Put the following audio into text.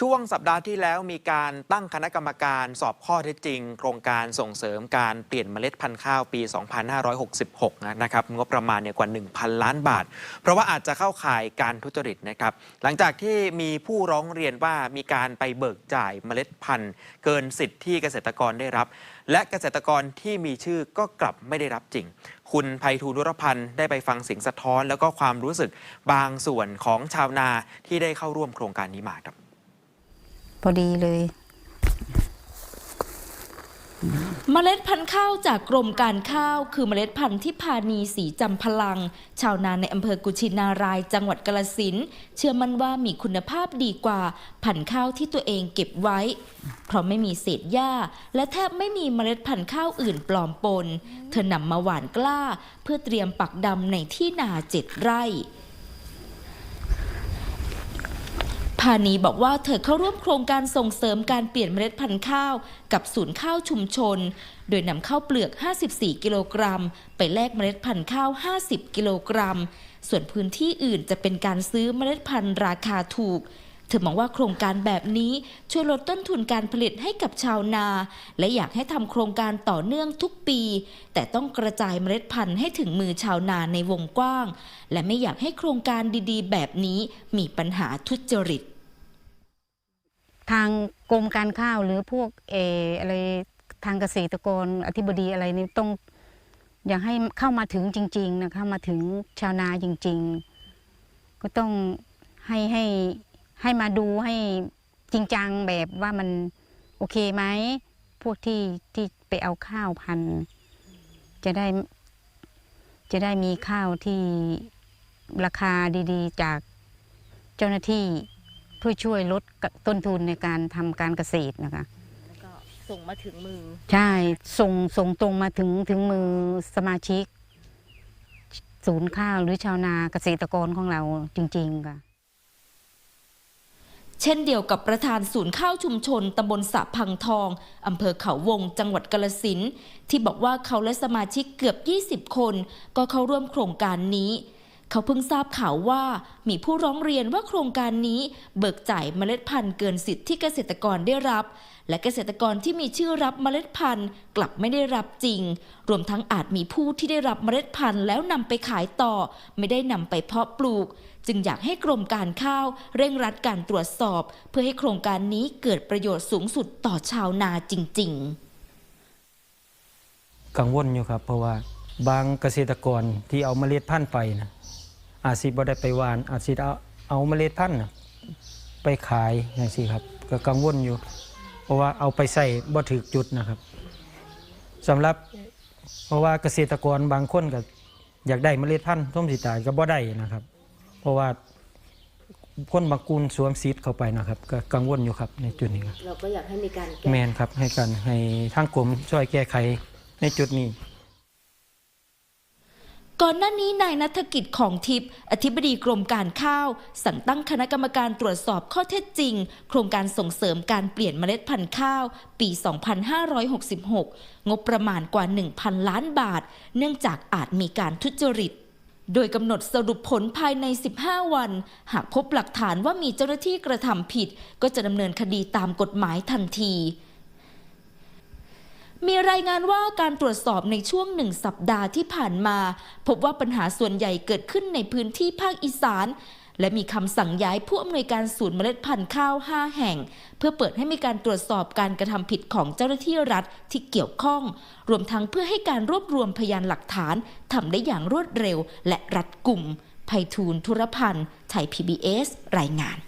ช่วงสัปดาห์ที่แล้วมีการตั้งคณะกรรมการสอบข้อเท็จจริง โครงการส่งเสริมการเปลี่ยนเมล็ดพันธุ์ข้าวปี 2566 นะครับงบประมาณเนี่ยกว่า 1,000 ล้านบาท เพราะว่าอาจจะเข้าข่ายการทุจริตนะครับ หลังจากที่มีผู้ร้องเรียนว่ามีการไปเบิกจ่ายเมล็ดพันธุ์ เกินสิทธิ์ที่เกษตรกรได้รับ และเกษตรกรที่มีชื่อก็กลับไม่ได้รับจริง คุณภัยทูนุรพันธ์ได้ไปฟังเสียงสะท้อน แล้วก็ความรู้สึกบางส่วนของชาวนาที่ได้เข้าร่วมโครงการนี้มาครับ พอดีเลยเมล็ดพันธุ์ข้าวจากกรมการข้าว คือเมล็ดพันธุ์ที่พานีสีจำพลัง ชาวนาในอำเภอกุชินาราย จังหวัดกาลสินเชื่อมั่นว่ามีคุณภาพดีกว่าพันธุ์ข้าวที่ตัวเองเก็บไว้ เพราะไม่มีเศษหญ้า และแทบไม่มีเมล็ดพันธุ์ข้าวอื่นปลอมปน เธอนำมาหว่านกล้า เพื่อเตรียมปักดำในที่นาเจ็ดไร่ พานีบอกว่าเธอเข้าร่วมโครงการส่งเสริมการเปลี่ยนเมล็ดพันธุ์ข้าว กับศูนย์ข้าวชุมชน โดยนำข้าวเปลือก 54 กิโลกรัม ไปแลกเมล็ดพันธุ์ข้าว 50 กิโลกรัม ส่วนพื้นที่อื่นจะเป็นการซื้อเมล็ดพันธุ์ราคาถูก เธอมองว่าโครงการแบบนี้ช่วยลดต้นทุนการผลิตให้กับชาวนา และอยากให้ทำโครงการต่อเนื่องทุกปี แต่ต้องกระจายเมล็ดพันธุ์ให้ถึงมือชาวนาในวงกว้าง และไม่อยากให้โครงการดีๆ แบบนี้มีปัญหาทุจริต ทางกรมการข้าวหรือพวกเอออะไรทางเกษตรกรอธิบดีอะไรนี่ต้องอยากให้เข้ามาถึงจริง ๆ นะคะมาถึงชาวนาจริง ๆ ก็ต้องให้ให้ให้มาดูให้จริงจังแบบว่ามันโอเคไหมพวกที่ที่ไปเอาข้าวพันจะได้จะได้มีข้าวที่ราคาดี ๆ จากเจ้าหน้าที่ พื่อช่วยลดต้นทุนในการทำการเกษตรนะคะแล้วก็ส่งมาถึงมือ ใช่ส่งส่งตรงมาถึงถึงมือสมาชิก ศูนย์ข้าวหรือชาวนาเกษตรกรของเราจริง ๆ ค่ะเช่นเดียวกับประธานศูนย์ข้าวชุมชนตำบลสะพังทอง อำเภอเขาวง จังหวัดกาลสินธุ์ที่บอกว่าเขาและสมาชิกเกือบ 20 คน ก็เข้าร่วมโครงการนี้ เขาเพิ่งทราบข่าวว่ามีผู้ร้องเรียนว่าโครงการนี้เบิกจ่ายเมล็ดพันธุ์เกินสิทธิ์ที่เกษตรกรได้รับ และเกษตรกรที่มีชื่อรับเมล็ดพันธุ์กลับไม่ได้รับจริง รวมทั้งอาจมีผู้ที่ได้รับเมล็ดพันธุ์แล้วนำไปขายต่อ ไม่ได้นำไปเพาะปลูก จึงอยากให้กรมการข้าว เร่งรัดการตรวจสอบ เพื่อให้โครงการนี้เกิดประโยชน์สูงสุดต่อชาวนาจริง ๆ กังวลอยู่ครับเพราะว่าบางเกษตรกรที่เอาเมล็ดพันธุ์ไปนะ อาจสิบ่ได้ไปหวาน อาจสิเอาเอาเมล็ดพันธุ์น่ะไปขายอย่างสิครับ ก็กังวลอยู่ เพราะว่าเอาไปใส่บ่ถึกจุดนะครับสำหรับเพราะว่าเกษตรกรบางคนก็อยากได้เมล็ดพันธุ์ท่มสิตายก็บ่ได้นะครับ เพราะว่าคนบางกุลสวมซีดเข้าไปนะครับ ก็กังวลอยู่ครับในจุดนี้ครับเราก็อยากให้มีการแมนครับให้กันให้ทางกรมช่วยแก้ไขในจุดนี้ ก่อนหน้านี้นายนัฐกิจของทิพย์อธิบดีกรมการข้าว สั่งตั้งคณะกรรมการตรวจสอบข้อเท็จจริง โครงการส่งเสริมการเปลี่ยนเมล็ดพันธุ์ข้าว ปี 2566 งบประมาณกว่า 1,000 ล้านบาท เนื่องจากอาจมีการทุจริต โดยกำหนดสรุปผลภายใน 15 วัน หากพบหลักฐานว่ามีเจ้าหน้าที่กระทำผิด ก็จะดำเนินคดีตามกฎหมายทันที มีรายงานว่าการตรวจสอบในช่วงหนึ่งสัปดาห์ที่ผ่านมา พบว่าปัญหาส่วนใหญ่เกิดขึ้นในพื้นที่ภาคอีสาน และมีคำสั่งย้ายผู้อำนวยการศูนย์เมล็ดพันธุ์ข้าว 5 แห่ง เพื่อเปิดให้มีการตรวจสอบการกระทำผิดของเจ้าหน้าที่รัฐที่เกี่ยวข้อง รวมทั้งเพื่อให้การรวบรวมพยานหลักฐานทำได้อย่างรวดเร็วและรัดกุมภัยทูลธุรพันธ์ไทย PBS รายงาน